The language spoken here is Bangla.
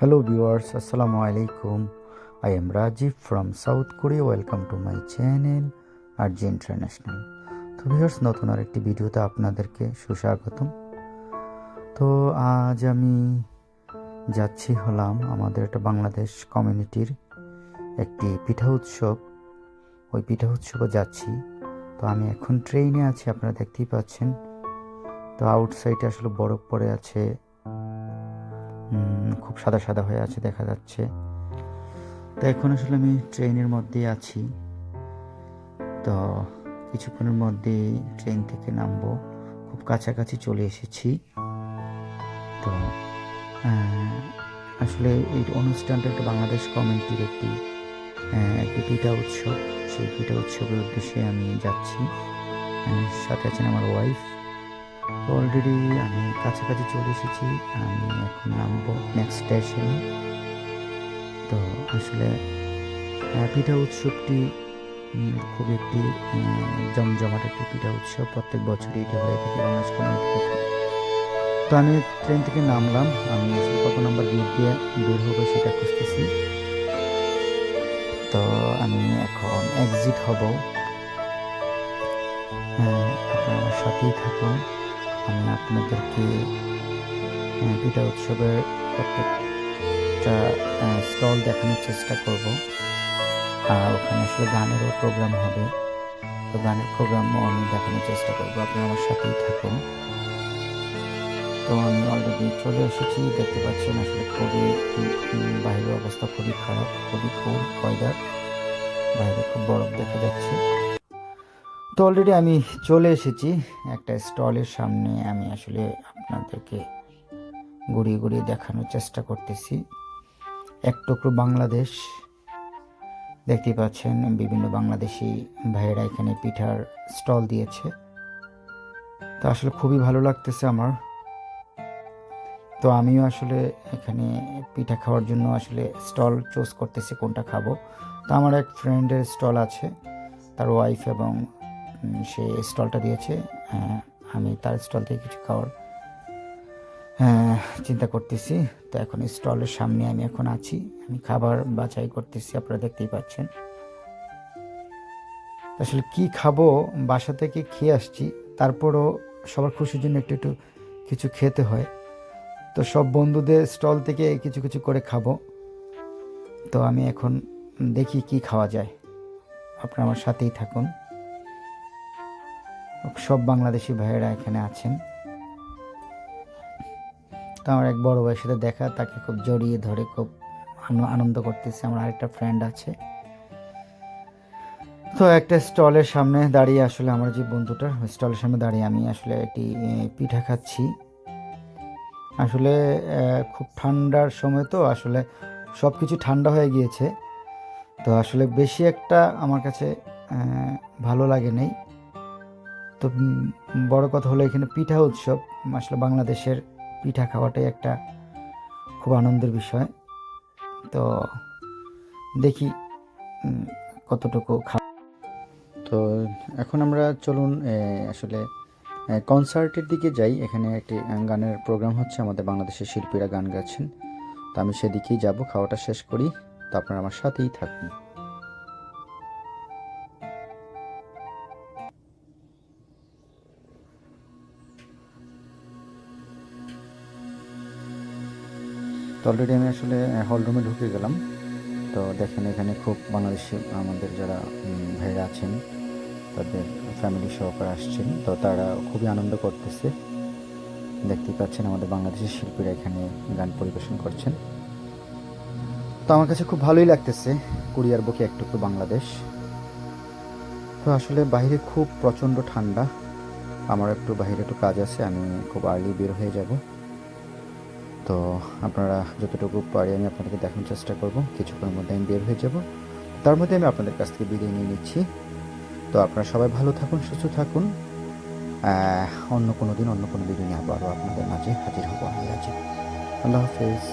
Hello viewers, Assalamu alaikum. I am Rajiv from South Korea. Welcome to my channel RJ International. তো ভিউয়ার্স নতুন আরেকটি ভিডিওতে আপনাদেরকে সুস্বাগতম তো আজ আমি যাচ্ছি হলাম আমাদের একটা বাংলাদেশ কমিউনিটির একটি পিঠা উৎসব ওই পিঠা উৎসবে যাচ্ছি তো আমি এখন ট্রেনে আছি আপনারা দেখতেই পাচ্ছেন তো আউটসাইডে আসলে বরফ পড়ে আছে খুব সাদা সাদা হয়ে আছে, দেখা যাচ্ছে। তো এখন আসলে আমি ট্রেনের মধ্যেই আছি। তো কিছুক্ষণের মধ্যেই ট্রেন থেকে নামবো। খুব কাছাকাছি চলে এসেছি। তো আসলে এই অনুষ্ঠানটা একটা বাংলাদেশ কমিউনিটির একটি একটি পিঠা উৎসব। সেই পিঠা উৎসবের উদ্দেশ্যে আমি যাচ্ছি। সাথে আছেন আমার ওয়াইফ অলরেডি আমি কাছাকাছি চলে এসেছি। আমি এখন নামবো নেক্সট স্টেশনে তো আসলে পিঠা উৎসবটি খুব একটি জমজমাট একটি পিঠা উৎসব। প্রত্যেক বছরই এটি হয়ে থাকে বাংলাদেশ কমিউনিটি তো আমি ট্রেন থেকে নামলাম। আমি কত নম্বর গেট দিয়ে বের হবে সেটা খুঁজতেছি। তো আমি এখন এক্সিট হব। হ্যাঁ আপনারা সাথেই থাকুন। আমি আপনাদেরকে পিঠা উৎসবের প্রত্যেকটা স্টল দেখানোর চেষ্টা করব। আর ওখানে আসলে গানেরও প্রোগ্রাম হবে। তো গানের প্রোগ্রামও আমি দেখানোর চেষ্টা করব। আপনারা আমার সাথেই থাকুন। তো আমি অলরেডি চলে এসেছি। দেখতে পাচ্ছেন আসলে খুবই বাইরের অবস্থা খুবই খারাপ, খুবই কুল ওয়েদার বাইরে খুব বরফ দেখা যাচ্ছে। তো অলরেডি আমি চলে এসেছি। একটা স্টলের সামনে আমি আসলে আপনাদেরকে ঘুরিয়ে ঘুরিয়ে দেখানোর চেষ্টা করতেছি। এক টুকরো বাংলাদেশ। দেখতে পাচ্ছেন, বিভিন্ন বাংলাদেশি ভাইয়েরা এখানে পিঠার স্টল দিয়েছে। তো আসলে খুবই ভালো লাগতেছে আমার। তো আমিও আসলে এখানে পিঠা খাওয়ার জন্য আসলে স্টল চুজ করতেছি কোনটা খাব। তো আমার এক ফ্রেন্ডের স্টল আছে, তার ওয়াইফ এবং সে স্টলটা দিয়েছে। আহ, আমি তার স্টল থেকে কিছু খাওয়ার আহ, চিন্তা করতেছি। তো এখন স্টলের সামনে আমি এখন আছি। আমি খাবার বাছাই করতেছি আপনারা দেখতেই পাচ্ছেন। আসলে কি খাব বাসা থেকে খেয়ে আসছি তারপরও সবার খুশির জন্য একটু একটু কিছু খেতে হয়। তো সব বন্ধুদের স্টল থেকে কিছু কিছু করে খাব। তো আমি এখন দেখি কি খাওয়া যায়। আপনারা আমার সাথেই থাকুন। সব বাংলাদেশি ভাইয়েরা এখানে আছেন। তো আমার এক বড় ভাইয়ের সাথে দেখা, তাকে খুব জড়িয়ে ধরে খুব আন- আনন্দ করতেছে। আমার আরেকটা ফ্রেন্ড আছে। তো একটা স্টলের সামনে দাঁড়িয়ে আসলে আমার যে বন্ধুটা স্টলের সামনে দাঁড়িয়ে আমি আসলে একটি পিঠা খাচ্ছি। আসলে খুব ঠান্ডার সময় তো, আসলে সব কিছু ঠান্ডা হয়ে গিয়েছে। তো আসলে বেশি একটা আমার কাছে ভালো লাগে নেই। তো বড় কথা হলো এখানে পিঠা উৎসব। আসলে বাংলাদেশের পিঠা খাওয়াটাই একটা খুব আনন্দের বিষয়। তো, দেখি কতটুকু খা তো, এখন আমরা চলুন আসলে কনসার্টের দিকে যাই। এখানে একটি গানের প্রোগ্রাম হচ্ছে। আমাদের বাংলাদেশের শিল্পীরা গান গাচ্ছেন। তো আমি সেদিকেই যাব, খাওয়াটা শেষ করি। তো আপনারা আমার সাথেই থাকুন। তো অলরেডি আমি আসলে হল রুমে ঢুকে গেলাম। তো দেখেন এখানে খুব বাংলাদেশি আমাদের যারা ভাইরা আছেন, তাদের ফ্যামিলি সহকারে আসছেন। তো তারা খুবই আনন্দ করতেছে। দেখতেই পাচ্ছেন আমাদের বাংলাদেশের শিল্পীরা এখানে গান পরিবেশন করছেন। তো আমার কাছে খুব ভালোই লাগতেছে কুরিয়ার বুকে একটুকু বাংলাদেশ। তো আসলে বাইরে খুব প্রচণ্ড ঠান্ডা। আমার একটু বাইরে একটু কাজ আছে, আমি খুব আর্লি বের হয়ে যাব। তো আপনারা যতটুকু পারি আমি আপনাদেরকে দেখানোর চেষ্টা করব। কিছুক্ষণের মধ্যে আমি বের হয়ে যাব। তার মধ্যে আমি আপনাদের কাছ থেকে বিদায় নিয়ে নিচ্ছি। তো আপনারা সবাই ভালো থাকুন, সুস্থ থাকুন। অন্য কোনো দিন, অন্য কোনো ভিডিও নিয়ে আবারও আপনাদের মাঝে হাজির হব আমি আজকে আল্লাহ হাফেজ।